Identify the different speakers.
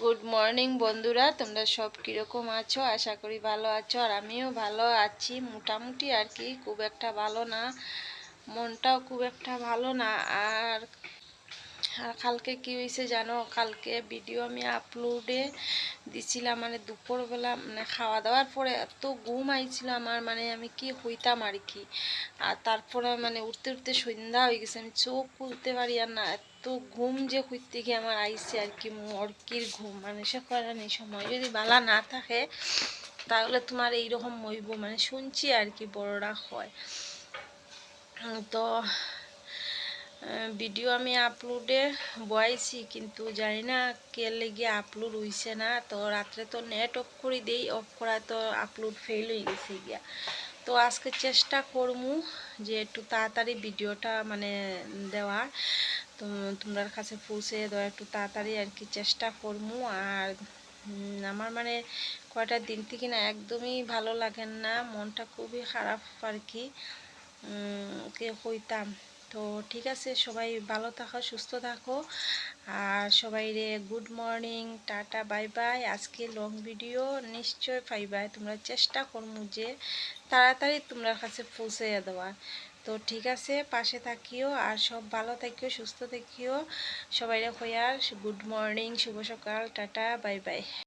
Speaker 1: Good morning বন্ধুরা। তোমরা সব কীরকম আছো? আশা করি ভালো আছো। আর আমিও ভালো আছি। মোটামুটি আর কি, খুব একটা ভালো না। মনটাও খুব একটা ভালো না। আর আর কালকে কি হয়েছে জানো? কালকে ভিডিও আমি আপলোডে দিছিলাম মানে দুপুরবেলা মানে খাওয়া দাওয়ার পরে এত ঘুম আইছিল আমার মানে আমি কি হইতাম আর কি। আর তারপরে মানে উঠতে উঠতে সন্ধ্যা হয়ে গেছে। আমি চোখ খুলতে পারি আর না, এত ঘুম যে হইতে গিয়ে আমার আইছে আর কি মরকির ঘুম মানে সে করেন সময়। যদি বালা না থাকে, তাহলে তোমার এইরকম মইব মানে শুনছি আর কি বড়রা হয়। তো ভিডিও আমি আপলোডে বয়াইছি, কিন্তু জানি না কে লেগে আপলোড হইছে না। তো রাত্রে তো নেট অফ করে দেই অফ করা তো আপলোড ফেল হয়ে গেছে গিয়া। তো আজকে চেষ্টা করমু যে একটু তাড়াতাড়ি ভিডিওটা মানে দেওয়ার। তোমার কাছে পৌঁছে দেওয়া একটু তাড়াতাড়ি আর কি চেষ্টা করমু। আর আমার মানে কয়টা দিন থেকে না একদমই ভালো লাগেন না, মনটা খুবই খারাপ আর কি কে হইতাম। তো ঠিক আছে, সবাই ভালো থাকো, সুস্থ থাকো। আর সবাই রে good morning tata bye bye আজকে লং ভিডিও নিশ্চয় পাইবাই তোমরা চেষ্টা করমু যে তাড়াতাড়ি তোমরা কাছে পৌঁছে দেওয়ার তো ঠিক আছে, পাশে থাকিও আর সব ভালো থাকিও, সুস্থ থাকিও। সবাই হইয়ার গুড মর্নিং, শুভ সকাল, টাটা, বাই বাই।